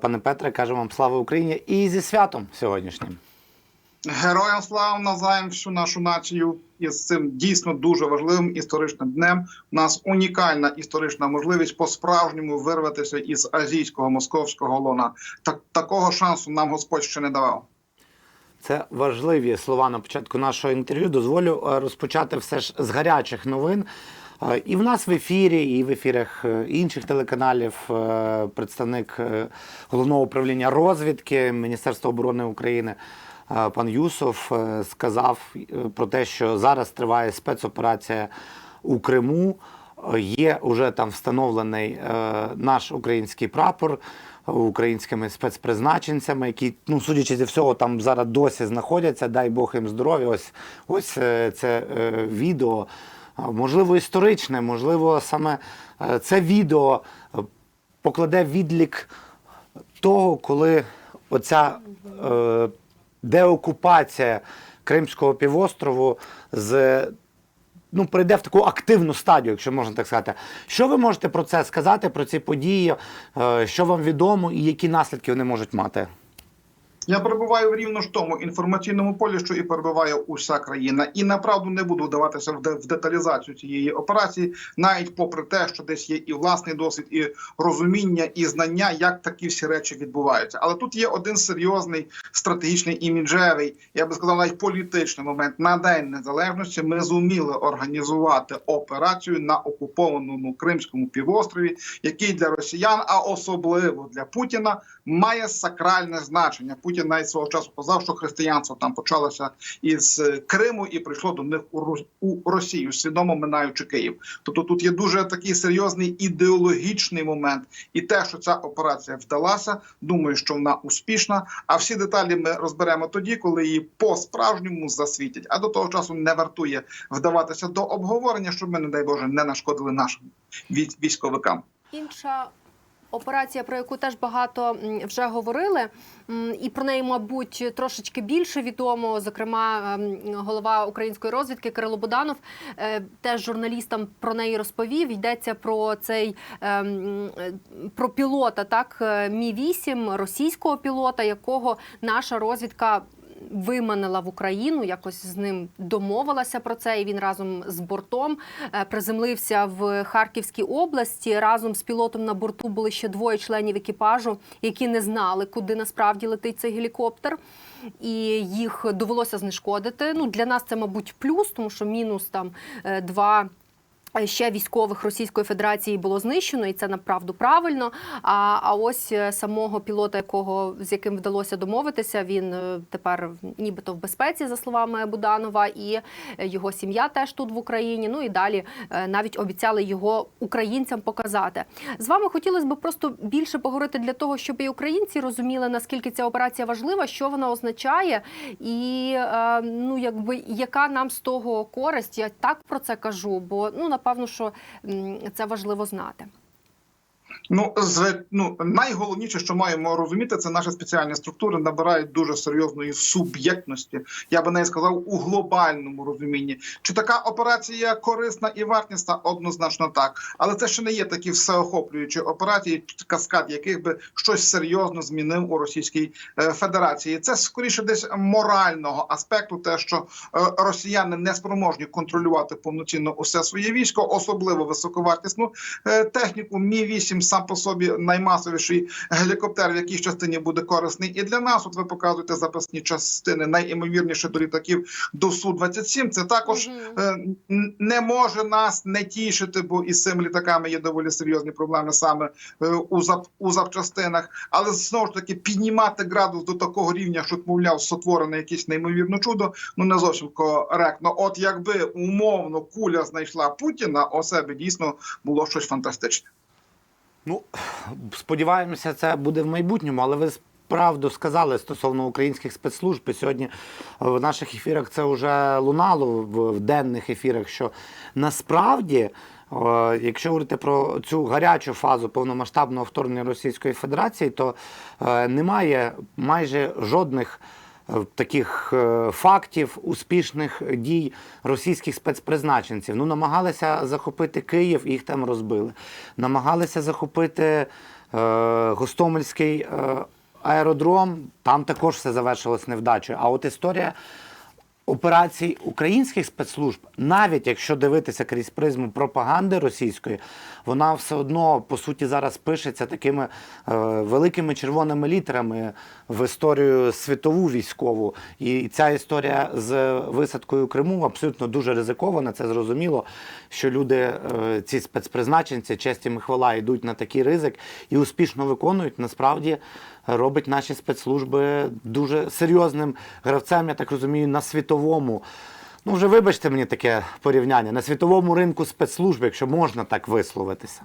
Пане Петре, кажемо вам слава Україні і зі святом сьогоднішнім. Героям слава навзаєм всю нашу націю із цим дійсно дуже важливим історичним днем. У нас унікальна історична можливість по-справжньому вирватися із азійського московського лона. Так такого шансу нам Господь ще не давав. Це важливі слова на початку нашого інтерв'ю. Дозволю е, розпочати все ж з гарячих новин. І в нас в ефірі, і в ефірах е, інших телеканалів е, представник е, головного управління розвідки Міністерства оборони України пан Юсов сказав про те, що зараз триває спецоперація у Криму. Є уже там встановлений наш український прапор українськими спецпризначенцями, які, ну, судячи зі всього, там зараз досі знаходяться. Дай Бог їм здоров'я. Ось ось це відео. Можливо, історичне, можливо, саме е, це відео е, покладе відлік того, коли оця е, деокупація Кримського півострову з ну, прийде в таку активну стадію, якщо можна так сказати. Що ви можете про це сказати, про ці події, що вам відомо і які наслідки вони можуть мати? Я перебуваю в рівно ж тому інформаційному полі, що і перебуває уся країна, і направду не буду вдаватися в, деталізацію цієї операції, навіть попри те, що десь є і власний досвід, і розуміння, і знання, як такі всі речі відбуваються. Але тут є один серйозний стратегічний іміджевий, я би сказав, навіть політичний момент. На день незалежності ми зуміли організувати операцію на окупованому Кримському півострові, який для росіян, а особливо для Путіна, має сакральне значення. Путін навіть свого часу казав, що християнство там почалося із е, Криму і прийшло до них у Рос- Росію, свідомо минаючи Київ. Тобто тут є дуже такий серйозний ідеологічний момент, і те, що ця операція вдалася, думаю, що вона успішна. А всі деталі ми розберемо тоді, коли її по справжньому засвітять. А до того часу не вартує вдаватися до обговорення, щоб ми, не дай Боже, не нашкодили нашим вій- військовикам. Інша операція, про яку теж багато вже говорили, і про неї, мабуть, трошечки більше відомо. Зокрема, ем, голова української розвідки Кирило Буданов е, теж журналістам про неї розповів. Йдеться про цей ем, е, про пілота, так мі 8 російського пілота, якого наша розвідка. Виманила в Україну, якось з ним домовилася про це. І він разом з бортом е, приземлився в Харківській області. Разом з пілотом на борту були ще двоє членів екіпажу, які не знали, куди насправді летить цей гелікоптер. І їх довелося знешкодити. Ну для нас це, мабуть, плюс, тому що мінус там е, два. Ще військових Російської Федерації було знищено, і це направду правильно. А, а ось е, самого пілота, якого з яким вдалося домовитися, він е, тепер нібито в безпеці, за словами Буданова, і е, його сім'я теж тут в Україні. Ну і далі навіть обіцяли його українцям показати. З вами хотілося б просто більше поговорити для того, щоб і українці розуміли, наскільки ця операція важлива, що вона означає, і ну якби яка нам з того користь. Я так про це кажу, бо ну напевно, що це важливо знати. Ну, зве- ну найголовніше, що маємо розуміти, це наші спеціальні структури набирають дуже серйозної суб'єктності. Я би не сказав у глобальному розумінні. Чи така операція корисна і вартісна? Однозначно так. Але це ще не є такі всеохоплюючі операції, каскад яких би щось серйозно змінив у Російській е, Федерації. Це скоріше десь морального аспекту, те, що е, росіяни не спроможні контролювати повноцінно усе своє військо, особливо високовартісну е, техніку. Мі 8 сам по собі наймасовіший гелікоптер, в якійсь частині буде корисний і для нас. От ви показуєте запасні частини, найімовірніше до літаків до су 27 Це також е, не може нас не тішити, бо із цими літаками є доволі серйозні проблеми саме е, у зап у запчастинах. Але знову ж таки піднімати градус до такого рівня, що мовляв, сотворене якесь неймовірне чудо, ну не зовсім коректно. От якби умовно куля знайшла Путіна, у себе дійсно було щось фантастичне. Ну, сподіваємося, це буде в майбутньому, але ви правду сказали стосовно українських спецслужб. Сьогодні в наших ефірах це вже лунало в денних ефірах. Що насправді, якщо говорити про цю гарячу фазу повномасштабного вторгнення Російської Федерації, то е, немає майже жодних. Е, Таких е, фактів успішних дій російських спецпризначенців. Ну, намагалися захопити Київ, їх там розбили. Намагалися захопити Гостомельський е, аеродром, там також все завершилось невдачею. А от історія операцій українських спецслужб, навіть якщо дивитися крізь призму пропаганди російської, вона все одно по суті зараз пишеться такими е, великими червоними літерами в історію світову військову. І ця історія з висадкою Криму абсолютно дуже ризикована. Це зрозуміло, що люди, е, ці спецпризначенці, честь їм і хвала, йдуть на такий ризик і успішно виконують. Насправді робить наші спецслужби дуже серйозним гравцем, я так розумію, на світовому. Ну, вже вибачте мені таке порівняння на світовому ринку спецслужб, якщо можна так висловитися.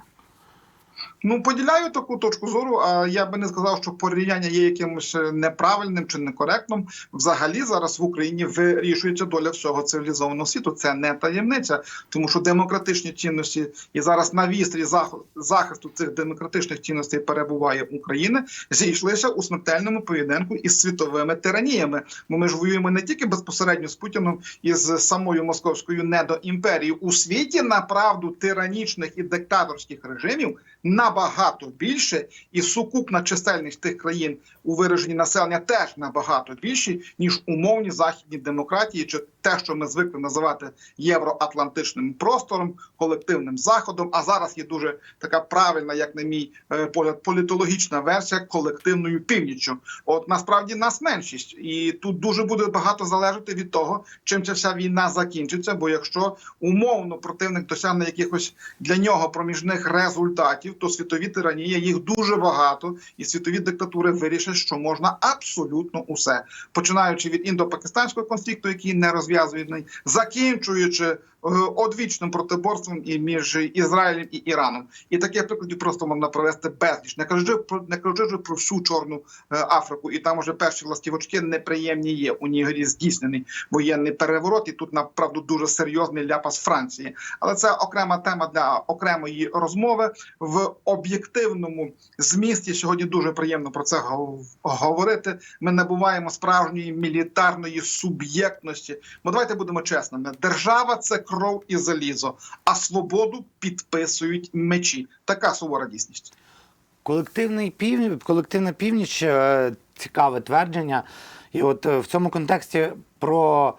Ну, поділяю таку точку зору. А я би не сказав, що порівняння є якимось е, неправильним чи некоректним. Взагалі зараз в Україні вирішується доля всього цивілізованого світу. Це не таємниця, тому що демократичні цінності і зараз на вістрі зах- захисту цих демократичних цінностей перебуває Україна. Зійшлися у смертельному поєдинку із світовими тираніями. Бо ми ж воюємо не тільки безпосередньо з Путіном і з самою московською недоімперією. У світі направду тиранічних і диктаторських режимів набагато більше, і сукупна чисельність тих країн у вираженні населення теж набагато більші, ніж умовні західні демократії, чи те, що ми звикли називати євроатлантичним простором, колективним заходом. А зараз є дуже така правильна, як на мій е, погляд, політологічна версія колективною північчю. От насправді нас меншість, і тут дуже буде багато залежати від того, чим ця вся війна закінчиться. Бо якщо умовно противник досягне якихось для нього проміжних результатів, то світові тиранії їх дуже багато, і світові диктатури вирішать, що можна абсолютно усе, починаючи від індо-пакистанського конфлікту, який не розв'язуєний, закінчуючи одвічним протиборством і між Ізраїлем і Іраном. І таких прикладів просто можна провести безліч. Не кажучи про не кажучи про всю чорну е, Африку, і там уже перші ластівочки неприємні є. У Нігері здійснений воєнний переворот, і тут направду дуже серйозний ляпас Франції. Але це окрема тема для окремої розмови в об'єктивному змісті. Сьогодні дуже приємно про це говорити. Ми набуваємо справжньої мілітарної суб'єктності. Бо давайте будемо чесними: держава це кров і залізо, а свободу підписують мечі. Така сувора дійсність. Колективний північ, колективна північ е, цікаве твердження. І от е, в цьому контексті про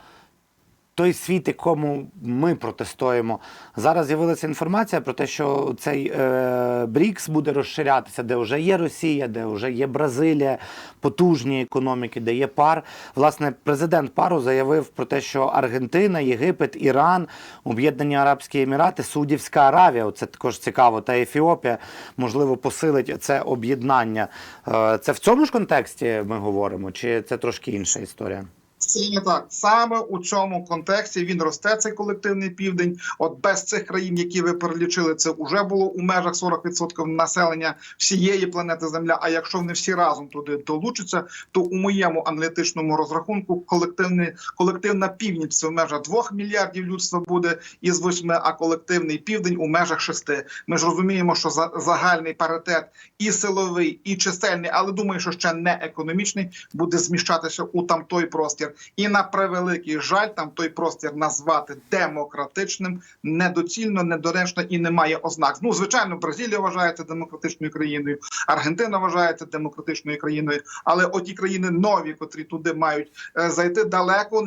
той світ, якому ми протистоїмо. Зараз з'явилася інформація про те, що цей е, БРІКС буде розширятися, де вже є Росія, де вже є Бразилія, потужні економіки, де є пар. Власне, президент пару заявив про те, що Аргентина, Єгипет, Іран, Об'єднані Арабські Емірати, Саудівська Аравія, це також цікаво, та Ефіопія, можливо, посилить це об'єднання. Е, це в цьому ж контексті ми говоримо, чи це трошки інша історія? Це так. Саме у цьому контексті він росте цей колективний південь. От без цих країн, які ви перелічили, це вже було у межах 40% населення всієї планети Земля. А якщо вони всі разом туди долучаться, то у моєму аналітичному розрахунку колективний колективна північ це в межах 2 мільярдів людства буде із 8, а колективний південь у межах 6. Ми ж розуміємо, що за загальний паритет і силовий, і чисельний, але думаю, що ще не економічний, буде зміщатися у там той простір. І на превеликий жаль, там той простір назвати демократичним недоцільно, недоречно і немає ознак. Ну, звичайно, Бразилія вважається демократичною країною, Аргентина вважається демократичною країною, але оті країни нові, котрі туди мають е, зайти далеко,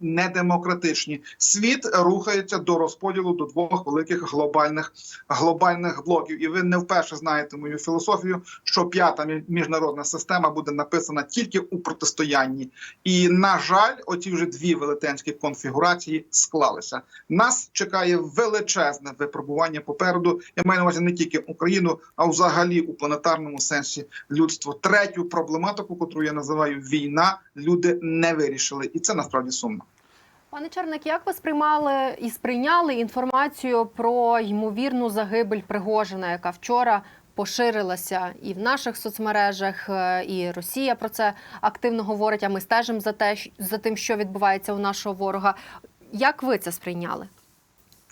не демократичні. Світ рухається до розподілу до двох великих глобальних глобальних блоків. І ви не вперше знаєте мою філософію, що п'ята міжнародна система буде написана тільки у протистоянні. І на жаль, оці вже дві велетенські конфігурації склалися. Нас чекає величезне випробування попереду. Я маю на увазі не тільки Україну, а взагалі у планетарному сенсі людство. Третю проблематику, котру я називаю війна, люди не вирішили, і це насправді сумно. Пане Черник, як ви сприймали і сприйняли інформацію про ймовірну загибель Пригожина, яка вчора поширилася і в наших соцмережах, е, і Росія про це активно говорить. А ми стежимо за те, за тим, що відбувається у нашого ворога. Як ви це сприйняли?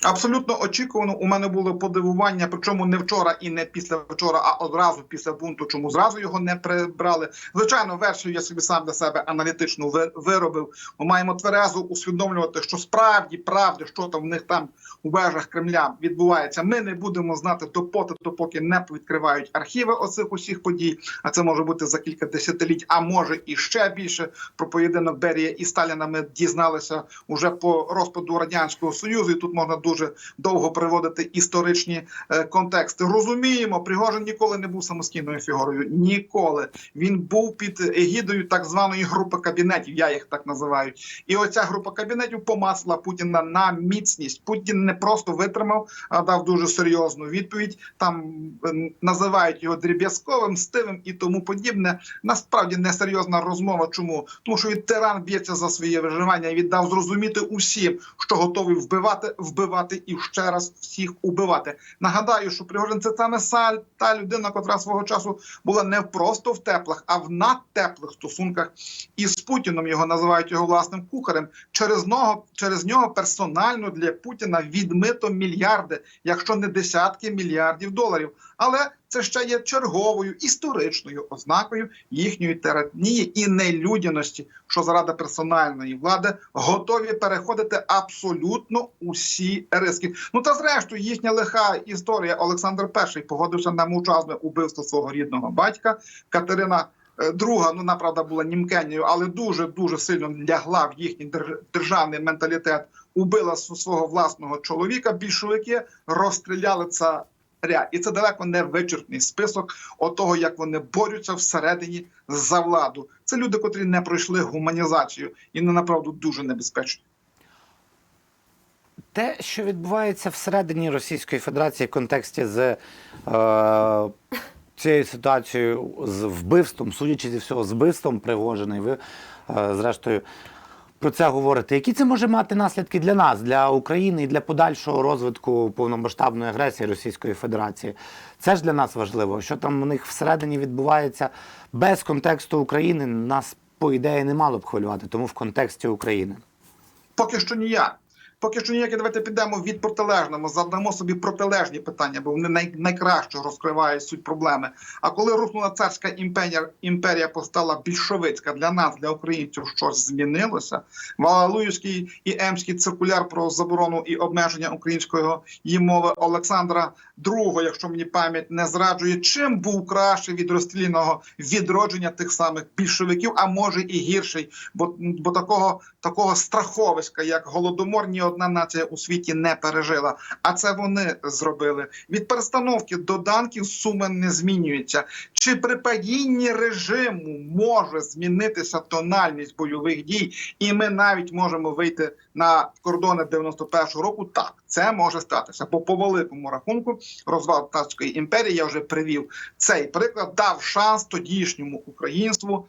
Абсолютно очікувано. У мене було подивування, причому не вчора і не після вчора, а одразу після бунту, чому зразу його не прибрали. Звичайно, версію я собі сам для себе аналітично виробив. Ми маємо тверезо усвідомлювати, що справді правди, що там в них там у вежах Кремля відбувається. Ми не будемо знати допоти, допоки не відкривають архіви оцих усіх подій. А це може бути за кілька десятиліть, а може і ще більше. Про поєдинок Берія і Сталіна ми дізналися уже по розпаду радянського союзу. І тут можна дуже довго приводити історичні е, контексти. Розуміємо, Пригожин ніколи не був самостійною фігурою. Ніколи він був під егідою так званої групи кабінетів. Я їх так називаю. І оця група кабінетів помасила Путіна на міцність. Путін не просто витримав, а дав дуже серйозну відповідь. Там е, називають його дріб'язковим, стивим і тому подібне. Насправді несерйозна розмова. Чому? Тому що він тиран б'ється за своє виживання і віддав зрозуміти усім, що готовий вбивати, вбивати і ще раз всіх убивати. Нагадаю, що Пригожин це саме саль, та людина, котра свого часу була не просто в теплих, а в надтеплих стосунках із Путіном. Його називають його власним кухарем. Через нього, через нього персонально для Путіна відмито мільярди, якщо не десятки мільярдів доларів. Але це ще є черговою історичною ознакою їхньої тиранії і нелюдяності, що заради персональної влади готові переходити абсолютно усі риски. Ну та зрештою їхня лиха історія. Олександр І погодився на мовчазне убивство свого рідного батька Катерина. е, Друга, ну вона, правда, була німкенною, але дуже дуже сильно лягла в їхній держ- державний менталітет. Убила свого власного чоловіка. Більшовики розстріляли царя. І це далеко не вичерпний список того, як вони борються всередині за владу. Це люди, котрі не пройшли гуманізацію, і не направду дуже небезпечні. Те, що відбувається всередині Російської Федерації в контексті з е, цією ситуацією з вбивством, судячи зі всього, з вбивством Пригожина, ви, е, зрештою, про це говорити. Які це може мати наслідки для нас, для України і для подальшого розвитку повномасштабної агресії Російської Федерації? Це ж для нас важливо. Що там у них всередині відбувається без контексту України, нас, по ідеї, не мало б хвилювати, тому в контексті України. Поки що ніяк. Поки що ніяк, давайте підемо від протилежного, задамо собі протилежні питання, бо вони най, найкраще розкривають суть проблеми. А коли рухнула царська імперія, імперія постала більшовицька для нас, для українців, щось змінилося. Валалуївський і Емський циркуляр про заборону і обмеження української її мови Олександра II, якщо мені пам'ять не зраджує, чим був краще від розстріляного відродження тих самих більшовиків, а може і гірший, бо, бо такого, такого страховиська, як голодомор, ні одна нація у світі не пережила. А це вони зробили. Від перестановки до данків сума не змінюється. Чи при падінні режиму може змінитися тональність бойових дій, і ми навіть можемо вийти на кордони 91-го року? Так, це може статися. Бо по великому рахунку розвал Татарської імперії я вже привів цей приклад, дав шанс тодішньому українству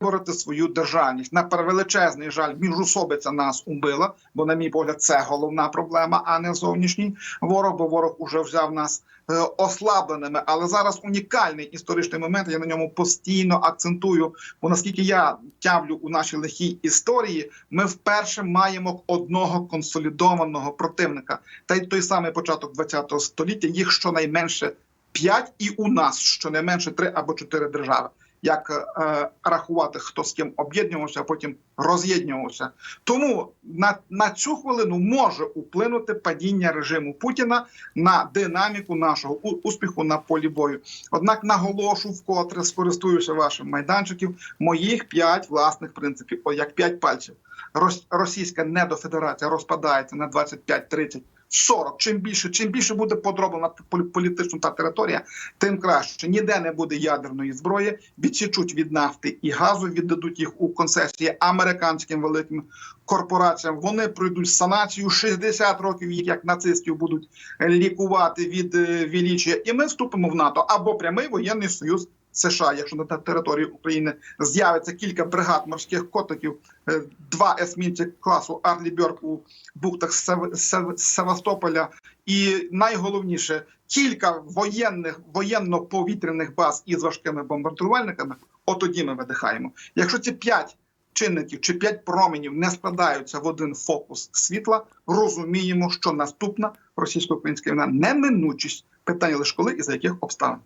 вибороти свою державність. На перевеличезний жаль, міжусобиця нас убила, бо, на мій погляд, це головна проблема, а не зовнішній ворог, бо ворог уже взяв нас е, ослабленими. Але зараз унікальний історичний момент. Я на ньому постійно акцентую. Бо наскільки я тявлю у нашій лихій історії, ми вперше маємо одного консолідованого противника. Та й той самий початок ХХ століття їх щонайменше п'ять, і у нас щонайменше три або чотири держави. Як е, рахувати, хто з ким об'єднувався, а потім роз'єднувався. Тому на, на цю хвилину може вплинути падіння режиму Путіна на динаміку нашого успіху на полі бою. Однак наголошу вкотре скористуюся вашим майданчиків моїх п'ять власних принципів, як п'ять пальців. Рос- Російська недофедерація розпадається на 25-30 40. Чим більше, чим більше буде подроблена полі- політична та територія, тим краще. Ніде не буде ядерної зброї, відсічуть від нафти і газу, віддадуть їх у концесії американським великим корпораціям. Вони пройдуть санацію 60 років, їх як нацистів будуть лікувати від е, вілічія. І ми вступимо в НАТО або прямий воєнний союз. США, якщо на території України з'явиться кілька бригад морських котиків, е, два есмінці класу Арлі Бьорк у бухтах Сев- Сев- Севастополя, і найголовніше кілька воєнних воєнно-повітряних баз із важкими бомбардувальниками. От тоді ми видихаємо. Якщо ці п'ять чинників чи п'ять променів не складаються в один фокус світла, розуміємо, що наступна російсько-українська війна неминучість питання лише коли і за яких обставин.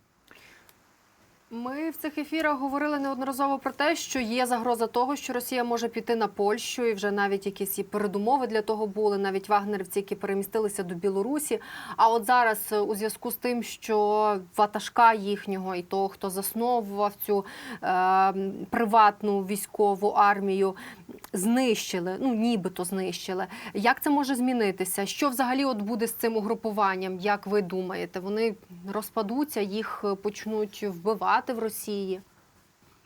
Ми в цих ефірах говорили неодноразово про те, що є загроза того, що Росія може піти на Польщу, і вже навіть якісь і передумови для того були, навіть вагнерівці, які перемістилися до Білорусі. А от зараз, е, у зв'язку з тим, що ватажка їхнього і того, хто засновував цю е, приватну військову армію, знищили, ну нібито знищили. Як це може змінитися? Що взагалі от буде з цим угрупуванням? Як ви думаєте? Вони розпадуться, їх е, почнуть вбивати в Росії?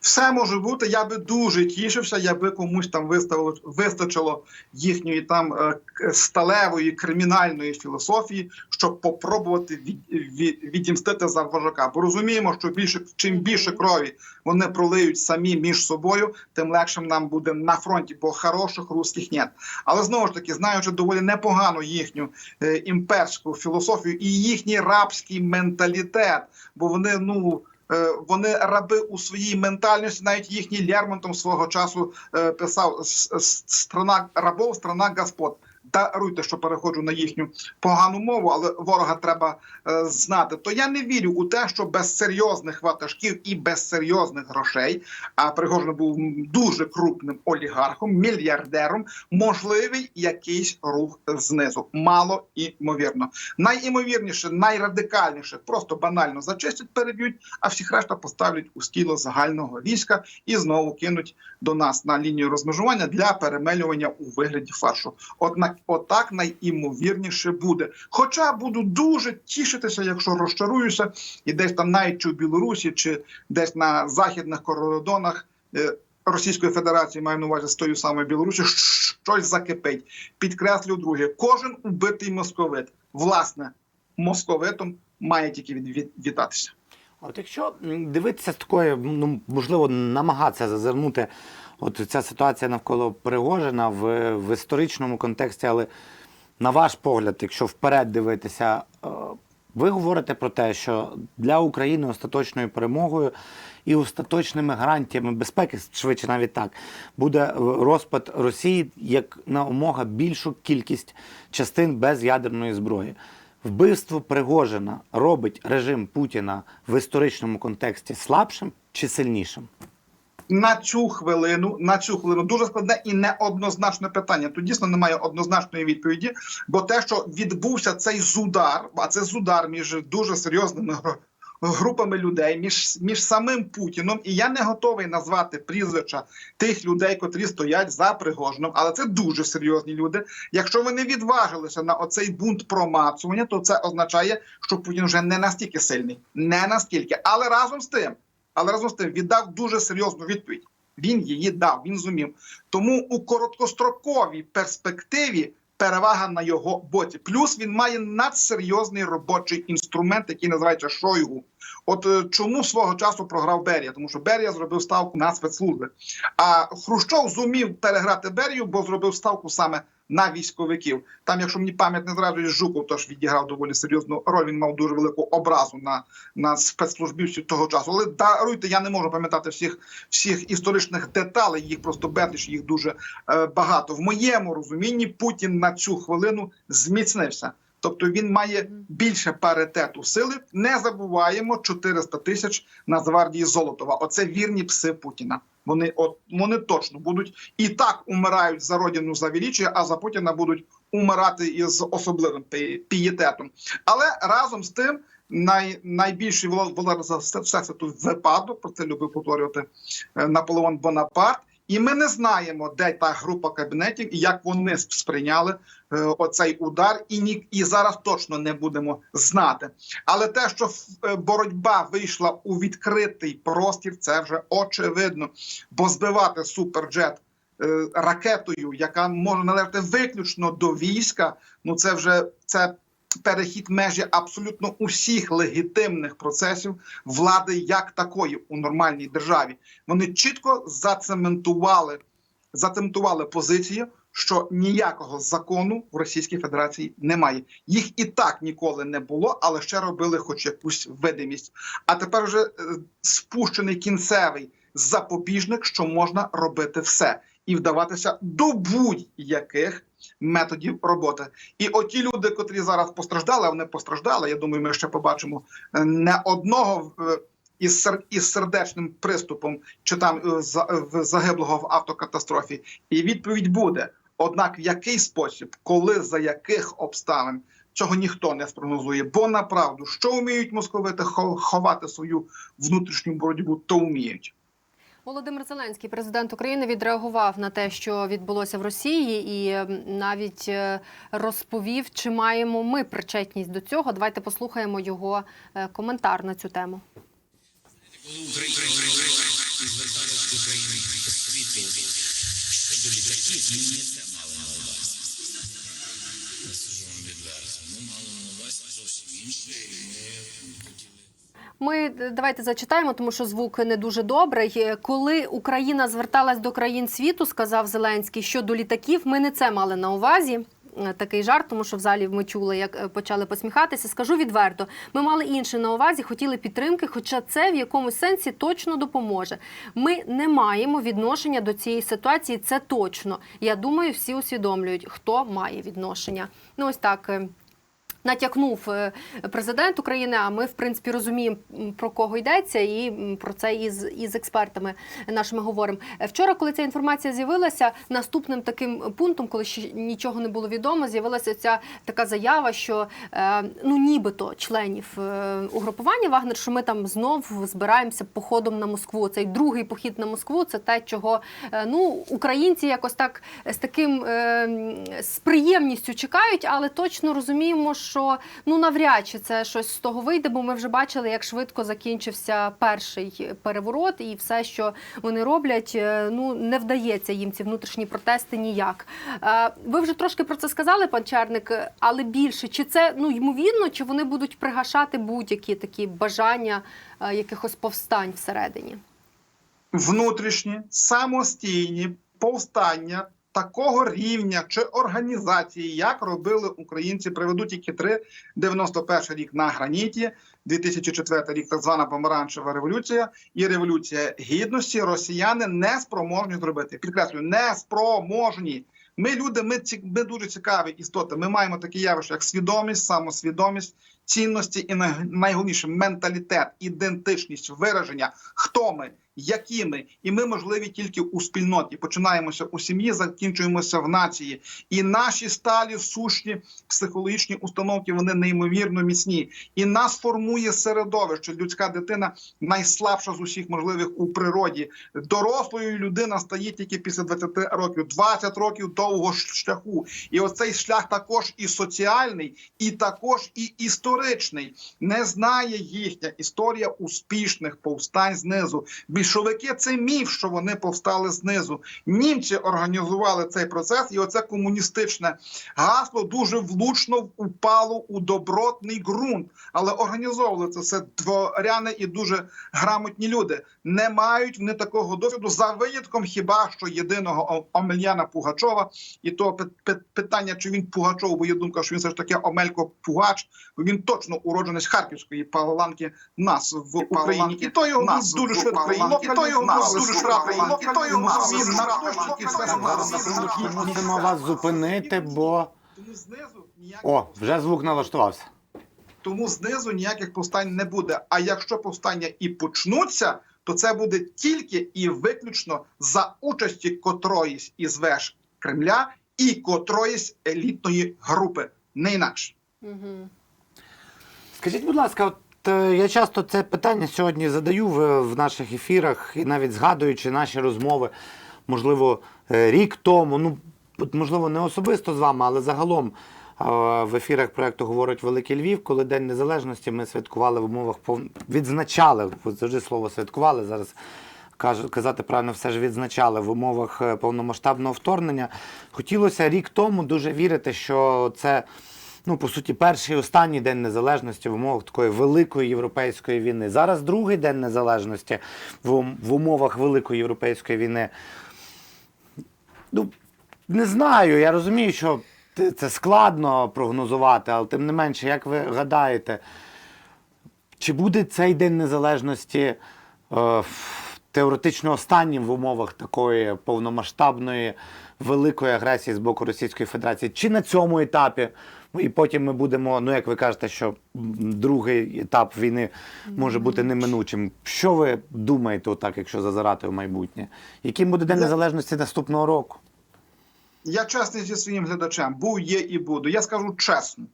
Все може бути. Я би дуже тішився, якби комусь там виставило вистачило їхньої там е, сталевої кримінальної філософії, щоб попробувати від, від, відімстити за вожака. Бо розуміємо, що більше чим більше крові вони пролиють самі між собою, тим легшим нам буде на фронті, бо хороших русських нет. Але знову ж таки, знаючи доволі непогано їхню е, імперську філософію і їхній рабський менталітет, бо вони ну. Е, Вони раби у своїй ментальності, навіть їхній Лермонтов свого часу е, писав «С- с- страна рабов, страна господ. Даруйте, що переходжу на їхню погану мову, але ворога треба е, знати. То я не вірю у те, що без серйозних ватажків і без серйозних грошей, а Пригожин був дуже крупним олігархом, мільярдером, можливий якийсь рух знизу. Мало імовірно. Найімовірніше, найрадикальніше, просто банально зачистять, переб'ють, а всіх решта поставлять у стіло загального війська і знову кинуть до нас на лінію розмежування для перемелювання у вигляді фаршу. Однак, отак найімовірніше буде. Хоча буду дуже тішитися, якщо розчаруюся, і десь там навіть чи в Білорусі, чи десь на західних кордонах. е, Російської Федерації маю на увазі з тою самою Білорусі, щось закипить. Підкреслю друге, кожен убитий московит, власне, московитом має тільки від, від, вітатися. От якщо дивитися з такої, ну можливо, намагатися зазирнути, от ця ситуація навколо Пригожина в, в історичному контексті, але на ваш погляд, якщо вперед дивитися, е, ви говорите про те, що для України остаточною перемогою і остаточними гарантіями безпеки, швидше навіть так, буде розпад Росії як на умога більшу кількість частин без ядерної зброї. Вбивство Пригожина робить режим Путіна в історичному контексті слабшим чи сильнішим? На цю хвилину, на цю хвилину дуже складне і неоднозначне питання. Тут дійсно немає однозначної відповіді, бо те, що відбувся цей зудар, а це зудар між дуже серйозними групами людей, між, між самим Путіном, і я не готовий назвати прізвища тих людей, котрі стоять за Пригожином, але це дуже серйозні люди. Якщо вони відважилися на оцей бунт промацування, то це означає, що Путін вже не настільки сильний, не настільки, але разом з тим але разом з тим віддав дуже серйозну відповідь. Він її дав, він зумів. Тому у короткостроковій перспективі перевага на його боці. Плюс він має надсерйозний робочий інструмент, який називається Шойгу. От е, чому свого часу програв Берія? Тому що Берія зробив ставку на спецслужби. А Хрущов зумів переграти Берію, бо зробив ставку саме на військовиків. Там, якщо мені пам'ять не зраджує, Жуков теж відіграв доволі серйозну роль. Він мав дуже велику образу на, на спецслужбівців того часу. Але даруйте, я не можу пам'ятати всіх всіх історичних деталей. Їх просто безліч, їх дуже е, багато. В моєму розумінні Путін на цю хвилину зміцнився. Тобто він має більше паритету сили. Не забуваємо 400 тисяч Нацгвардії Золотова. Оце вірні пси Путіна. Вони от вони точно будуть і так умирають за родину за величие, а за Путіна будуть умирати із особливим пієтетом. Але разом з тим. Най, найбільший володар за все, все це тут випадок, про це любив повторювати е, Наполеон Бонапарт. І ми не знаємо, де та група кабінетів і як вони сприйняли е, оцей удар, і ні і зараз точно не будемо знати. Але те, що е, боротьба вийшла у відкритий простір, це вже очевидно. Бо збивати суперджет е, ракетою, яка може належати виключно до війська, ну це вже це. Перехід межі абсолютно усіх легітимних процесів влади як такої у нормальній державі. Вони чітко зацементували, зацементували позицію, що ніякого закону в Російській Федерації немає. Їх і так ніколи не було, але ще робили хоч якусь видимість. А тепер вже е, спущений кінцевий запобіжник, що можна робити все. і вдаватися до будь-яких методів роботи. І оті люди, котрі зараз постраждали, вони постраждали. Я думаю, ми ще побачимо е, не одного е, із із сердечним приступом, чи там е, загиблого в автокатастрофі. І відповідь буде: однак, в який спосіб, коли за яких обставин. Цього ніхто не спрогнозує, бо направду, що вміють московити хо- ховати свою внутрішню боротьбу, то вміють. Володимир Зеленський, президент України, відреагував на те, що відбулося в Росії, і навіть е, розповів, чи маємо ми причетність до цього. Давайте послухаємо його е, коментар на цю тему. Україна і зверталися до України світу щодо літаків, Ми е, давайте зачитаємо, тому що звук не дуже добрий. Е, Коли Україна зверталась до країн світу, сказав Зеленський, щодо літаків, ми не це мали на увазі. Е, Такий жарт, тому що в залі ми чули, як почали посміхатися. Скажу відверто, ми мали інше на увазі, хотіли підтримки, хоча це в якомусь сенсі точно допоможе. Ми не маємо відношення до цієї ситуації. Це точно. Я думаю, всі усвідомлюють, хто має відношення. Ну ось так. Натякнув е, президент України. А ми, в принципі, розуміємо про кого йдеться, і про це із, із експертами нашими говоримо. Е, Вчора, коли ця інформація з'явилася, наступним таким пунктом, коли ще нічого не було відомо, з'явилася ця така заява, що е, ну нібито членів угрупування Вагнер, що ми там знов збираємося походом на Москву. Цей другий похід на Москву це те, чого ну українці якось так з таким з приємністю чекають, але точно розуміємо, що ну навряд чи це щось з того вийде, бо ми вже бачили, як швидко закінчився перший переворот, і все, що вони роблять, е, ну не вдається їм ці внутрішні протести ніяк. Е, Ви вже трошки про це сказали, пан Чарник, е, але більше чи це ну ймовірно, чи вони будуть пригашати будь-які такі бажання е, якихось повстань всередині? внутрішні самостійні повстання такого рівня чи організації, як робили українці, приведу тільки три: 91 рік на граніті, 2004 рік так звана помаранчева революція і революція гідності. Росіяни не спроможні зробити. Підкреслюю, не спроможні. Ми люди, ми ці ми дуже цікаві істоти. Ми маємо такі явища, як свідомість, самосвідомість, цінності і най- найголовніше менталітет, ідентичність, вираження, хто ми, які ми, і ми можливі тільки у спільноті. Починаємося у сім'ї, закінчуємося в нації. І наші сталі сущні психологічні установки вони неймовірно міцні. І нас формує середовище. Людська дитина найслабша з усіх можливих у природі. Дорослою людина стає тільки після 20 років, 20 років довгого шляху. І оцей шлях також і соціальний, і також і історичний. Не знає їхня історія успішних повстань знизу. Більшовики це міф, що вони повстали знизу. Німці організували цей процес, і оце комуністичне гасло дуже влучно упало у добротний ґрунт. Але організовували це все дворяни і дуже грамотні люди. Не мають вони такого досвіду за винятком хіба що єдиного Омельяна Пугачова, і то пи- пи- питання, чи він Пугачов, бо є думка, що він все ж таки Омелько Пугач, бо він точно уродженець Харківської паланки нас в Україні. І то його нас дуже швидко і то його нас дуже швидко і то його нас він на. Мусимо вас зупинити, бо Тому знизу ніяких о, вже звук налаштувався. тому знизу ніяких повстань не буде. А якщо повстання і почнуться, то це буде тільки і виключно за участі котроїсь із веж Кремля і котроїсь елітної групи, не інакше. Угу. Скажіть, будь ласка, от е, я часто це питання сьогодні задаю в, в наших ефірах, і навіть згадуючи наші розмови, можливо, е, рік тому, ну можливо, не особисто з вами, але загалом е, в ефірах проекту говорить Великий Львів, коли День Незалежності ми святкували в умовах пов... відзначали, завжди слово святкували зараз. Казати правильно, все ж відзначали в умовах повномасштабного вторгнення. Хотілося рік тому дуже вірити, що це ну, по суті, перший і останній день незалежності в умовах такої великої європейської війни. Зараз другий день незалежності в, умовах великої європейської війни. Ну, не знаю, я розумію, що це складно прогнозувати, але тим не менше, як ви гадаєте, чи буде цей День Незалежності е, теоретично останнім в умовах такої повномасштабної великої агресії з боку Російської Федерації? Чи на цьому етапі? Ну, І потім ми будемо, ну як ви кажете, що другий етап війни може бути неминучим. Що ви думаєте, отак, якщо зазирати в майбутнє? Яким буде День Незалежності наступного року? Я чесний зі своїм глядачем. Був, є і буду. Я скажу чесно,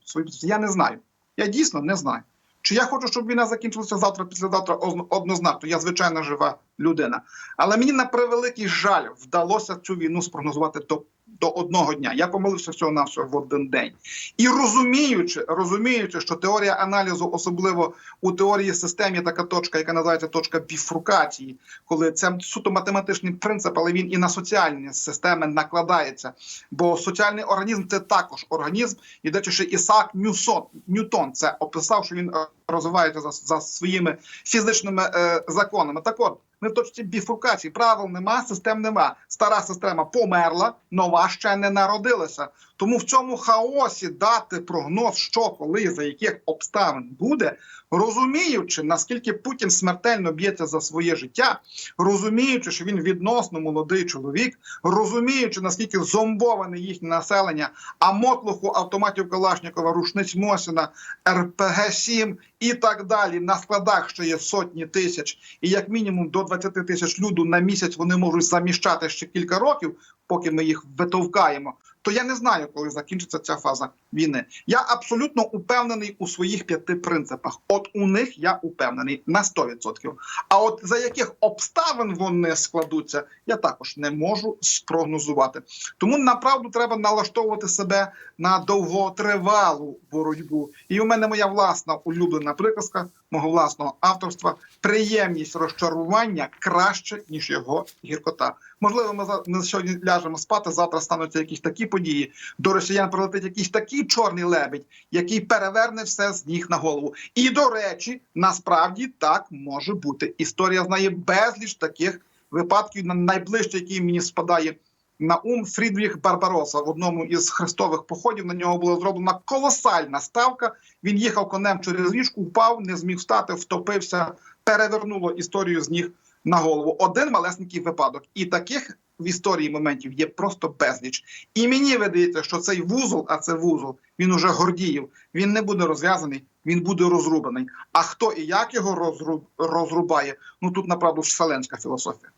я не знаю. Я дійсно не знаю. Чи я хочу, щоб війна закінчилася завтра, післязавтра Оз- однозначно. Я звичайно жива людина. Але мені на превеликий жаль вдалося цю війну спрогнозувати до, до одного дня. Я помилився всього на всього в один день. І розуміючи, розуміючи, що теорія аналізу, особливо у теорії систем, є така точка, яка називається точка біфрукації, коли це суто математичний принцип, але він і на соціальні системи накладається. Бо соціальний організм це також організм, і де ще Ісаак Ньюсон, Ньютон це описав, що він розвивається за, за своїми фізичними е, законами. Так от. Ми в точці біфуркації правил нема, систем нема. Стара система померла, нова ще не народилася. Тому в цьому хаосі дати прогноз, що коли за яких обставин буде, розуміючи наскільки Путін смертельно б'ється за своє життя, розуміючи, що він відносно молодий чоловік, розуміючи наскільки зомбоване їхнє населення, а мотлуху автоматів Калашникова, рушниць Мосіна, РПГ 7 і так далі на складах, що є сотні тисяч, і як мінімум до 20 тисяч люду на місяць вони можуть заміщати ще кілька років, поки ми їх витовкаємо. То я не знаю, коли закінчиться ця фаза війни. Я абсолютно упевнений у своїх п'яти принципах. От у них я упевнений на 100%. А от за яких обставин вони складуться, я також не можу спрогнозувати. Тому направду треба налаштовувати себе на довготривалу боротьбу. І у мене моя власна улюблена приказка мого власного авторства: приємність розчарування краще ніж його гіркота. Можливо, ми за сьогодні ляжемо спати. Завтра стануться якісь такі події. До росіян прилетить якийсь такий чорний лебедь, який переверне все з ніг на голову. І до речі, насправді так може бути. Історія знає безліч таких випадків. На найближче, який мені спадає на ум Фрідріх Барбароса в одному із хрестових походів. На нього була зроблена колосальна ставка. Він їхав конем через річку, впав, не зміг встати, втопився, перевернуло історію з ніг на голову. Один малесенький випадок, і таких в історії моментів є просто безліч. І мені видається, що цей вузол, а це вузол, він уже гордіїв. Він не буде розв'язаний, він буде розрубаний. А хто і як його розру- розрубає? Ну тут направду вселенська філософія.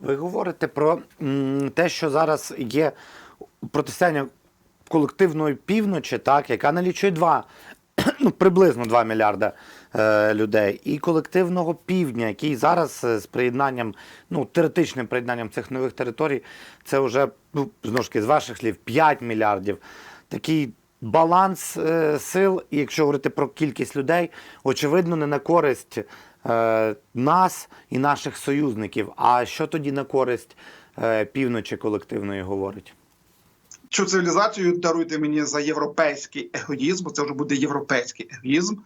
Ви говорите про м, те, що зараз є протистояння колективної півночі, так, яка налічує два, ну, приблизно 2 мільярда людей, і колективного півдня, який зараз е, з приєднанням, ну, теоретичним приєднанням цих нових територій, це вже, ну, знову ж таки, з ваших слів, 5 мільярдів. Такий баланс е, сил, і якщо говорити про кількість людей, очевидно, не на користь е, нас і наших союзників. А що тоді на користь е, півночі колективної говорить? Цю цивілізацію даруйте мені за європейський егоїзм, це вже буде європейський егоїзм.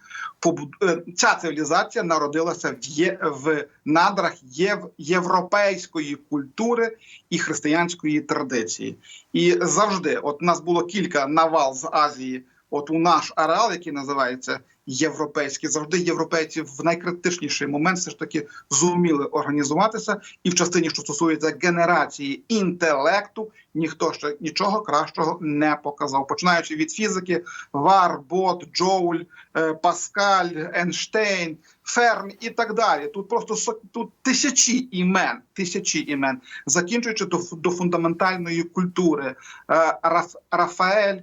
Е, Ця цивілізація народилася в, є... в надрах єв... європейської культури і християнської традиції. І завжди, от у нас було кілька навал з Азії, от у наш ареал, який називається європейський, завжди європейці в найкритичніший момент все ж таки зуміли організуватися, і в частині, що стосується генерації інтелекту, ніхто ще нічого кращого не показав. Починаючи від фізики, Вар, Бот, Джоуль, е, Паскаль, Ейнштейн, Ферм і так далі. Тут просто тут тисячі імен, тисячі імен, закінчуючи до, до фундаментальної культури. Е, Раф, Рафаель.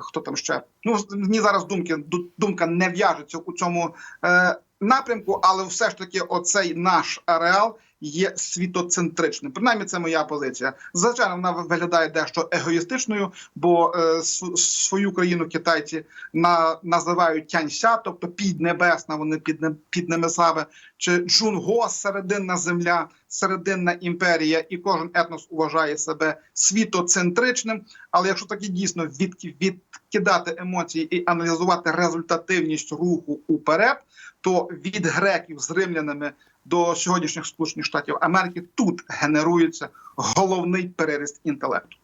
Хто там ще? Ну мені зараз думки думка не в'яжеться у цьому е, напрямку, але все ж таки, оцей наш ареал є світоцентричним. Принаймні, це моя позиція. Звичайно, вона виглядає дещо егоїстичною, бо е, свою країну китайці на називають тянься, тобто піднебесна, вони підне, піднебесаве, чи джунго серединна земля, серединна імперія, і кожен етнос вважає себе світоцентричним. Але якщо таки дійсно від, відкидати емоції і аналізувати результативність руху уперед, то від греків з римлянами до сьогоднішніх Сполучених Штатів Америки тут генерується головний переріст інтелекту.